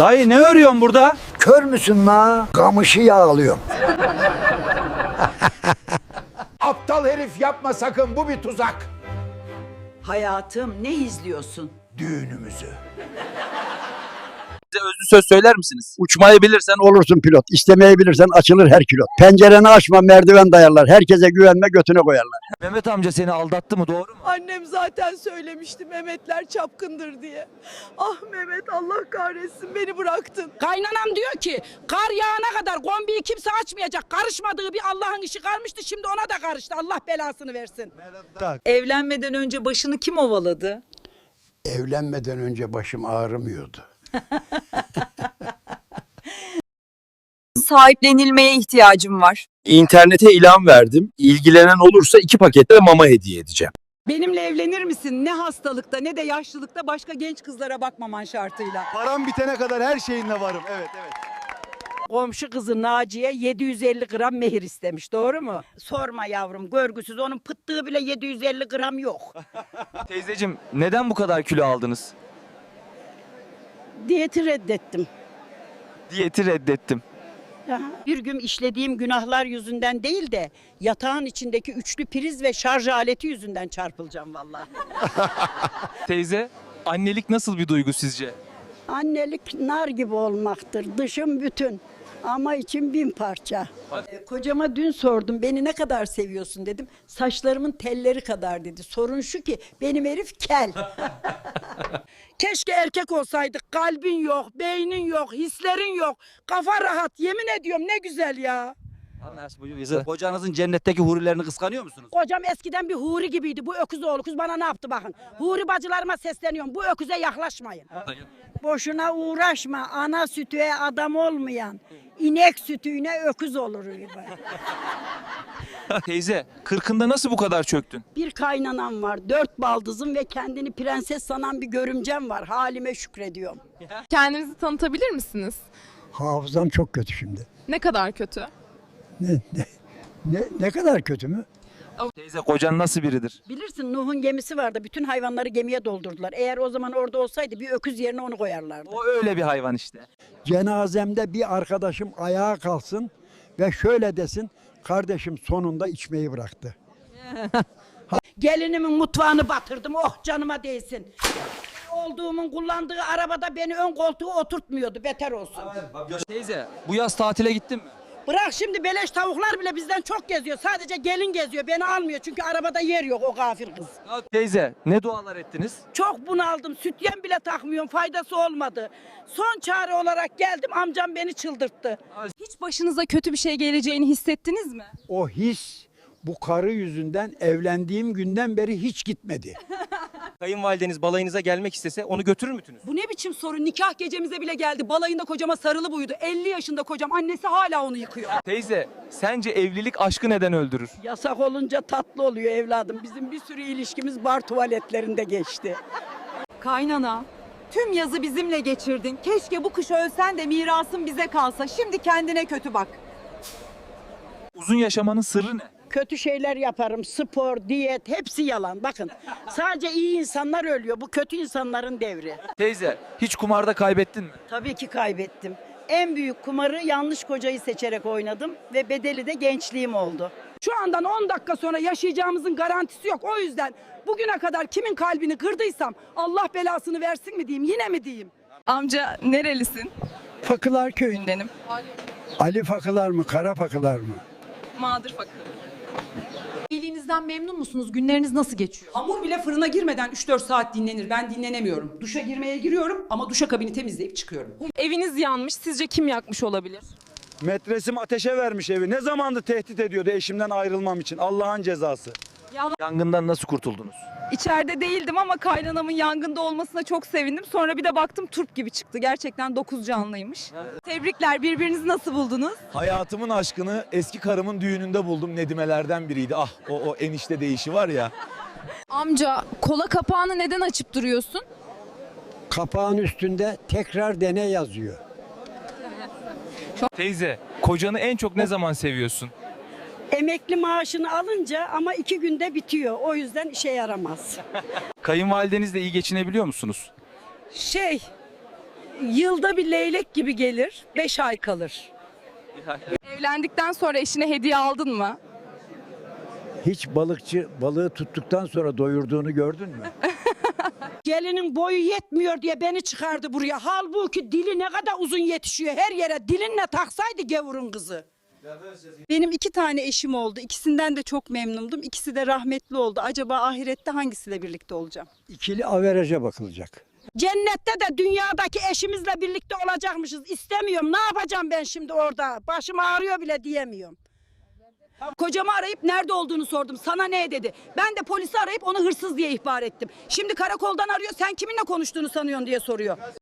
Dayı ne örüyorsun burada? Kör müsün la? Kamışı yağlıyorum. Aptal herif yapma sakın bu bir tuzak. Hayatım ne izliyorsun? Düğünümüzü. Bize özlü söz söyler misiniz? Uçmayı bilirsen Olursun pilot. İstemeyi bilirsen açılır her kilot. Pencereni açma merdiven dayarlar. Herkese güvenme götüne koyarlar. Mehmet amca seni aldattı mı doğru mu? Annem zaten söylemişti Mehmetler çapkındır diye. Ah Mehmet Allah kahretsin beni bıraktın. Kaynanam diyor ki kar yağana kadar kombiyi kimse açmayacak. Karışmadığı bir Allah'ın işi kalmıştı şimdi ona da karıştı. Allah belasını versin. Evlenmeden önce başını kim ovaladı? Evlenmeden önce başım ağrımıyordu. sahiplenilmeye ihtiyacım var. İnternete ilan verdim. İlgilenen olursa iki pakette mama hediye edeceğim. Benimle evlenir misin? Ne hastalıkta ne de yaşlılıkta başka genç kızlara bakmaman şartıyla. Param bitene kadar her şeyinle varım. Evet evet. Komşu kızı Naciye 750 gram mehir istemiş doğru mu? Sorma yavrum görgüsüz onun pıttığı bile 750 gram yok. Teyzeciğim neden bu kadar kilo aldınız? Diyeti reddettim. Diyeti reddettim. Bir gün işlediğim günahlar yüzünden değil de yatağın içindeki üçlü priz ve şarj aleti yüzünden çarpılacağım vallahi. Teyze annelik nasıl bir duygu sizce? Annelik nar gibi olmaktır. Dışım bütün ama içim bin parça. E, Kocama dün sordum beni ne kadar seviyorsun dedim. Saçlarımın telleri kadar dedi. Sorun şu ki benim herif kel. Keşke erkek olsaydık. Kalbin yok, beynin yok, hislerin yok. Kafa rahat. Yemin ediyorum ne güzel ya. Kocanızın cennetteki hurilerini kıskanıyor musunuz? Kocam eskiden bir huri gibiydi. Bu öküz oğlu kız bana ne yaptı bakın. Huri bacılarıma sesleniyorum. Bu öküze yaklaşmayın. Boşuna uğraşma. Ana sütüye adam olmayan inek sütüne öküz olur. Teyze kırkında nasıl bu kadar çöktün? Bir kaynanam var, dört baldızım ve kendini prenses sanan bir görümcem var. Halime şükrediyorum. Kendinizi tanıtabilir misiniz? Hafızam çok kötü şimdi. Ne kadar kötü? Ne, ne, ne, ne kadar kötü mü? Teyze kocan nasıl biridir? Bilirsin Nuh'un gemisi vardı. Bütün hayvanları gemiye doldurdular. Eğer o zaman orada olsaydı bir öküz yerine onu koyarlardı. O öyle bir hayvan işte. Cenazemde bir arkadaşım ayağa kalksın ve şöyle desin. Kardeşim sonunda içmeyi bıraktı. Gelinimin mutfağını batırdım. Oh canıma değsin. Olduğumun kullandığı arabada beni ön koltuğa oturtmuyordu. Beter olsun. Teyze bu yaz tatile gittin mi? Bırak şimdi beleş tavuklar bile bizden çok geziyor. Sadece gelin geziyor. Beni almıyor çünkü arabada yer yok o gafil kız. Ya teyze ne dualar ettiniz? Çok bunaldım. Sütyen bile takmıyorum. Faydası olmadı. Son çare olarak geldim. Amcam beni çıldırttı. Hiç başınıza kötü bir şey geleceğini hissettiniz mi? O his bu karı yüzünden evlendiğim günden beri hiç gitmedi. Kayınvalideniz balayınıza gelmek istese onu götürür müsünüz? Bu ne biçim soru? Nikah gecemize bile geldi. Balayında kocama sarılı buydu. 50 yaşında kocam. Annesi hala onu yıkıyor. Teyze sence evlilik aşkı neden öldürür? Yasak olunca tatlı oluyor evladım. Bizim bir sürü ilişkimiz bar tuvaletlerinde geçti. Kaynana, tüm yazı bizimle geçirdin. Keşke bu kış ölsen de mirasın bize kalsa. Şimdi kendine kötü bak. Uzun yaşamanın sırrı ne? Kötü şeyler yaparım. Spor, diyet hepsi yalan. Bakın sadece iyi insanlar ölüyor. Bu kötü insanların devri. Teyze hiç kumarda kaybettin mi? Tabii ki kaybettim. En büyük kumarı yanlış kocayı seçerek oynadım ve bedeli de gençliğim oldu. Şu andan 10 dakika sonra yaşayacağımızın garantisi yok. O yüzden bugüne kadar kimin kalbini kırdıysam Allah belasını versin mi diyeyim yine mi diyeyim? Amca nerelisin? Fakılar köyünde. Köyündenim. Ali fakılar mı, kara fakılar mı? Mağdur fakir. Evliliğinizden memnun musunuz? Günleriniz nasıl geçiyor? Hamur bile fırına girmeden 3-4 saat dinlenir. Ben dinlenemiyorum. Duşa girmeye giriyorum ama duşakabini temizleyip çıkıyorum. Eviniz yanmış. Sizce kim yakmış olabilir? Metresim ateşe vermiş evi. Ne zamandı tehdit ediyordu eşimden ayrılmam için. Allah'ın cezası. Yangından nasıl kurtuldunuz? İçeride değildim ama kaynanamın yangında olmasına çok sevindim. Sonra bir de baktım turp gibi çıktı. Gerçekten dokuz canlıymış. Tebrikler. Birbirinizi nasıl buldunuz? Hayatımın aşkını eski karımın düğününde buldum. Nedimelerden biriydi. Ah o, o enişte değişi var ya. Amca kola kapağını neden açıp duruyorsun? Kapağın üstünde tekrar dene yazıyor. Teyze kocanı en çok ne zaman seviyorsun? Emekli maaşını alınca ama iki günde bitiyor. O yüzden işe yaramaz. Kayınvalidenizle iyi geçinebiliyor musunuz? Şey Yılda bir leylek gibi gelir, 5 ay kalır. Evlendikten sonra eşine hediye aldın mı? Hiç balıkçı balığı tuttuktan sonra doyurduğunu gördün mü? Gelinin boyu yetmiyor diye beni çıkardı buraya. Halbuki dili ne kadar uzun yetişiyor her yere. Dilinle taksaydı gavurun kızı. Benim iki tane eşim oldu. İkisinden de çok memnundum. İkisi de rahmetli oldu. Acaba ahirette hangisiyle birlikte olacağım? İkili averaja bakılacak. Cennette de dünyadaki eşimizle birlikte olacakmışız. İstemiyorum. Ne yapacağım ben şimdi orada? Başım ağrıyor bile diyemiyorum. Kocamı arayıp nerede olduğunu sordum. Sana ne dedi? Ben de polisi arayıp onu hırsız diye ihbar ettim. Şimdi karakoldan arıyor. Sen kiminle konuştuğunu sanıyorsun diye soruyor.